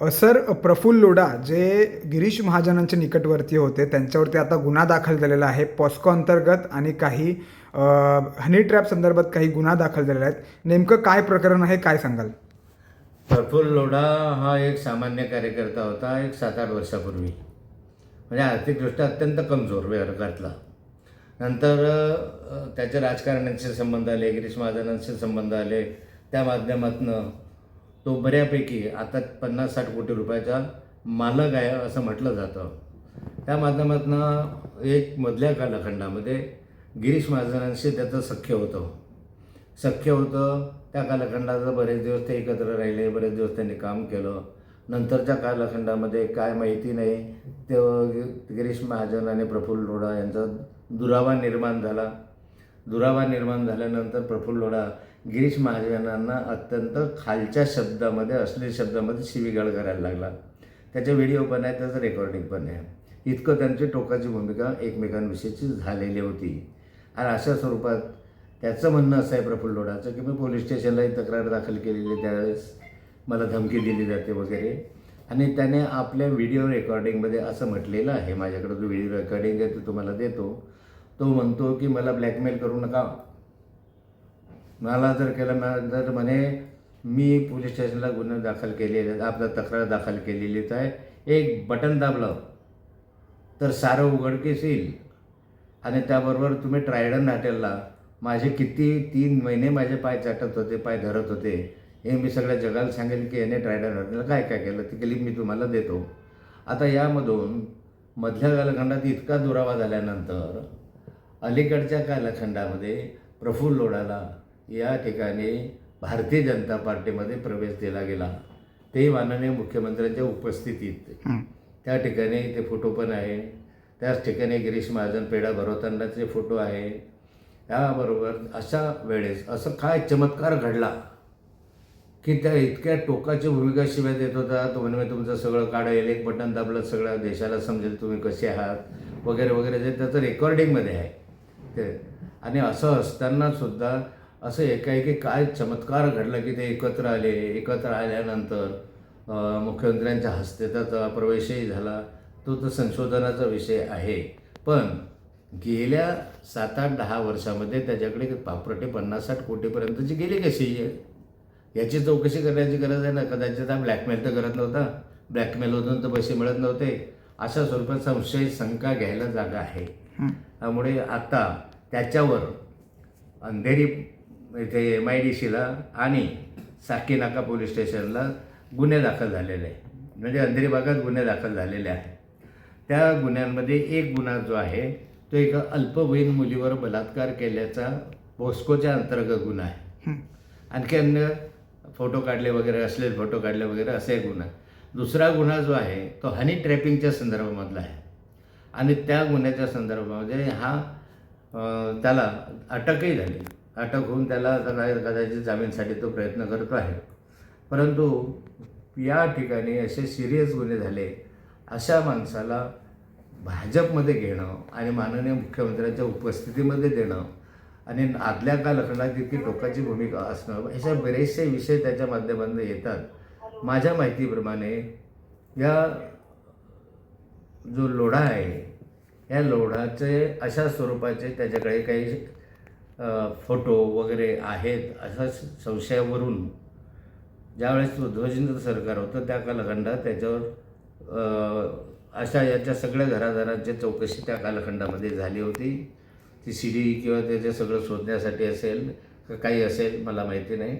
Sir Praful Lodha जे गिरीश महाजनांचे निकटवर्ती होते त्यांच्यावरती आता गुन्हा दाखल झालेला आहे. पॉस्को अंतर्गत आणि काही हनी ट्रॅप संदर्भात काही गुन्हा दाखल झालेला आहेत नेमकं काय प्रकरण आहे काय सांगाल? प्रफुल्ल लोढा हा एक सामान्य कार्यकर्ता होता एक सात आठ वर्षापूर्वी. म्हणजे आर्थिकदृष्ट्या अत्यंत कमजोर वर्गातला नंतर त्याच्या त्याचे राजकारण्यांचे संबंध आले गिरीश महाजनांचे संबंध आले त्या माध्यमातनं तो बऱ्यापैकी आता पन्नास साठ कोटी रुपयाचा मालक आहे असं म्हटलं जातं. त्या माध्यमातून एक मधल्या कालखंडामध्ये गिरीश महाजनांशी त्याचं सख्य होतं. सख्य होतं त्या कालखंडाचं बरेच दिवस ते एकत्र राहिले बरेच दिवस त्यांनी काम केलं. नंतरच्या कालखंडामध्ये काय माहिती नाही ते गिरीश महाजन आणि प्रफुल्ल लोढा यांचा दुरावा निर्माण झाला. दुरावा निर्माण झाल्यानंतर प्रफुल्ल लोढा गिरीश महाजनांना अत्यंत खालच्या शब्दामध्ये असलेल्या शब्दामध्ये शिवीगाळ करायला लागला. त्याचे व्हिडिओ पण आहे त्याचं रेकॉर्डिंग पण आहे. इतकं त्यांची टोकाची भूमिका एकमेकांविषयीची झालेली होती. आणि अशा स्वरूपात त्याचं म्हणणं असं आहे प्रफुल्ल लोढाचं की मी पोलीस स्टेशनलाही तक्रार दाखल केलेली त्यावेळेस मला धमकी दिली जाते वगैरे. आणि त्याने आपल्या व्हिडिओ रेकॉर्डिंगमध्ये असं म्हटलेलं आहे माझ्याकडे जो व्हिडिओ रेकॉर्डिंग आहे ते तुम्हाला देतो. तो म्हणतो की मला ब्लॅकमेल करू नका. मला जर केलं जर म्हणे मी पोलीस स्टेशनला गुन्हे दाखल केलेले आपलं तक्रार दाखल केलेलीच आहे. एक बटन दाबलं तर सारं उघडकीस येईल. आणि त्याबरोबर तुम्ही ट्रायडन हॉटेलला माझे किती तीन महिने माझे पाय चाटत होते पाय धरत होते हे मी सगळ्या जगाला सांगेल की याने ट्रायडन हॉटेलला काय काय केलं? ती क्लिप मी तुम्हाला देतो. आता यामधून मधल्या कालखंडात इतका दुरावा झाल्यानंतर अलीकडच्या कालखंडामध्ये प्रफुल्ल लोढाला या ठिकाणी भारतीय जनता पार्टीमध्ये प्रवेश दिला गेला. तेही माननीय मुख्यमंत्र्यांच्या उपस्थितीत. त्या ठिकाणी ते फोटो पण आहे. त्याच ठिकाणी गिरीश महाजन पेढा भरवतानाचे फोटो आहे. त्याबरोबर अशा वेळेस असं काय चमत्कार घडला की त्या इतक्या टोकाची भूमिका शिवाय देत होता. तो म्हणे "मी तुमचं सगळं काढेल एक बटन दाबलं सगळ्या देशाला समजेल तुम्ही कसे आहात वगैरे वगैरे. जे त्याचं रेकॉर्डिंगमध्ये आहे. ते आणि असं असताना सुद्धा असं एकाएकी काय चमत्कार घडला की ते एकत्र आले? एकत्र आल्यानंतर मुख्यमंत्र्यांच्या हस्ते त्याचा प्रवेशही झाला. तो तर संशोधनाचा विषय आहे. पण गेल्या सात आठ दहा वर्षामध्ये त्याच्याकडे पापरटे पन्नास साठ कोटीपर्यंतची गेली कशी? आहे याची चौकशी करण्याची गरज आहे ना? कदाचित हा ब्लॅकमेल तर करत नव्हता. ब्लॅकमेलमधून तर पैसे मिळत नव्हते. अशा स्वरूपात संशय शंका घ्यायला जागा आहे. त्यामुळे आता त्याच्यावर अंधेरी इथे एम आय डी सीला आणि साकीनाका पोलीस स्टेशनला गुन्हे दाखल झालेले आहे म्हणजे अंधेरी भागात गुन्हे दाखल झालेले आहे त्या गुन्ह्यांमध्ये एक गुन्हा जो आहे तो एका अल्पवयीन मुलीवर बलात्कार केल्याचा पोस्कोच्या अंतर्गत गुन्हा आहे. आणखी अन्य फोटो काढले वगैरे असलेले फोटो काढले वगैरे असा गुन्हा. दुसरा गुन्हा जो आहे तो हनी ट्रॅपिंगच्या संदर्भामधला आहे. आणि त्या गुन्ह्याच्या संदर्भामध्ये हा त्याला अटकही झाली. अटक होऊन त्याला कदाचित जामीनसाठी तो प्रयत्न करतो आहे. परंतु या ठिकाणी असे सिरियस गुन्हे झाले अशा माणसाला भाजपमध्ये घेणं आणि माननीय मुख्यमंत्र्यांच्या उपस्थितीमध्ये देणं आणि आदल्या कालखंडात इतकी टोकाची भूमिका असणं अशा बरेचसे विषय त्याच्या माध्यमातून येतात. माझ्या माहितीप्रमाणे या जो लोढा आहे या लोढाचे अशा स्वरूपाचे त्याच्याकडे काही फोटो वगैरे आहेत अशा संशयावरून ज्यावेळेस ध्वजेंद्र सरकार होतं त्या कालखंडात त्याच्यावर अशा याच्या सगळ्या घरादारांची चौकशी त्या कालखंडामध्ये झाली होती ती सी डी किंवा त्याचे सगळं शोधण्यासाठी असेल काही असेल मला माहिती नाही.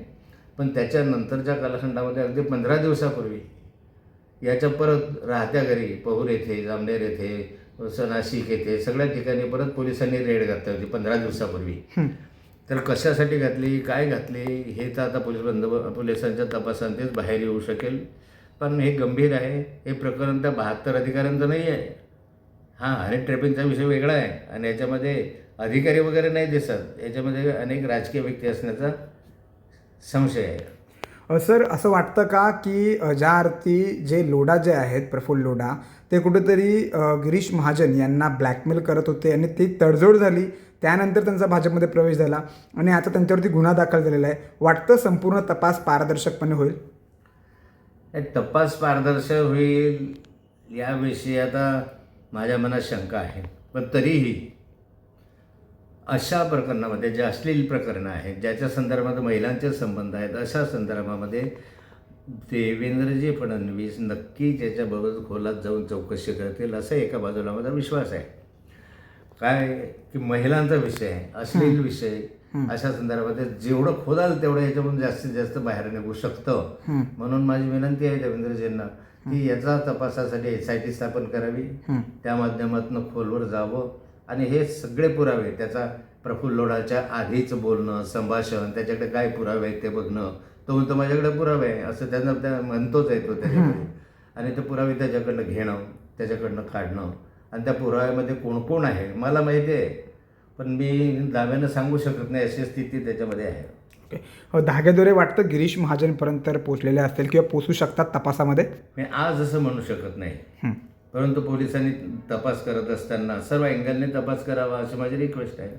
पण त्याच्यानंतरच्या कालखंडामध्ये अगदी पंधरा दिवसापूर्वी याच्या परत राहत्या घरी पहूर येथे जामनेर येथे स- नाशिक येथे सगळ्या ठिकाणी परत पोलिसांनी रेड घातली होती पंधरा दिवसापूर्वी. तर कशासाठी घातली काय घातली हे तर आता पोलीस बंद पोलिसांच्या तपासांतेच बाहेर येऊ शकेल. पण हे गंभीर आहे हे प्रकरण त्या बहात्तर अधिकाऱ्यांचं नाही आहे. हां आणि ट्रॅपिंगचा विषय वेगळा आहे. आणि याच्यामध्ये अधिकारी वगैरे नाही दिसत. याच्यामध्ये अनेक राजकीय व्यक्ती असण्याचा संशय आहे. सर असं वाटतं का की ज्या अर्थी जे लोढा जे आहेत प्रफुल्ल लोढा ते कुठेतरी गिरीश महाजन यांना ब्लॅकमेल करत होते आणि ती तडजोड झाली. त्यानंतर त्यांचा भाजपमध्ये प्रवेश झाला आणि आता त्यांच्यावरती गुन्हा दाखल झालेला आहे. वाटतं संपूर्ण तपास पारदर्शकपणे होईल? तपास पारदर्शक होईल याविषयी आता माझ्या मनात शंका आहे. पण तरीही अशा प्रकरणामध्ये जे अश्लील प्रकरणं आहेत ज्याच्या संदर्भात महिलांचे संबंध आहेत अशा संदर्भामध्ये देवेंद्रजी फडणवीस नक्की त्याच्याबरोबर खोलात जाऊन चौकशी करतील असं एका बाजूला माझा विश्वास आहे. काय की महिलांचा विषय आहे अश्लील विषय अशा संदर्भात जेवढं खोलाल तेवढं याच्यामधून जास्तीत जास्त बाहेर निघू शकतं. म्हणून माझी विनंती आहे देवेंद्रजींना की याचा तपासासाठी एस आय टी स्थापन करावी. त्या माध्यमातून खोलवर जावं. आणि हे सगळे पुरावे त्याचा प्रफुल्ल लोढाच्या आधीच बोलणं संभाषण त्याच्याकडे काय पुरावे आहेत ते बघणं तो म्हणतो माझ्याकडे पुरावे आहे. असं त्यांना त्या म्हणतोच आहे तो त्याच्याकडे. आणि ते पुरावे त्याच्याकडनं घेणं त्याच्याकडनं काढणं आणि त्या पुराव्यामध्ये कोण कोण आहे? मला माहिती आहे. पण मी दाव्यानं सांगू शकत नाही अशी स्थिती त्याच्यामध्ये आहे. ओके. अ, धागेदोरे वाटतं गिरीश महाजनपर्यंत पोचलेले असतील किंवा पोचू शकतात तपासामध्ये? मी आज असं म्हणू शकत नाही. हं. परंतु पोलिसांनी तपास करत असताना सर्व अँगलने तपास करावा अशी माझी रिक्वेस्ट आहे.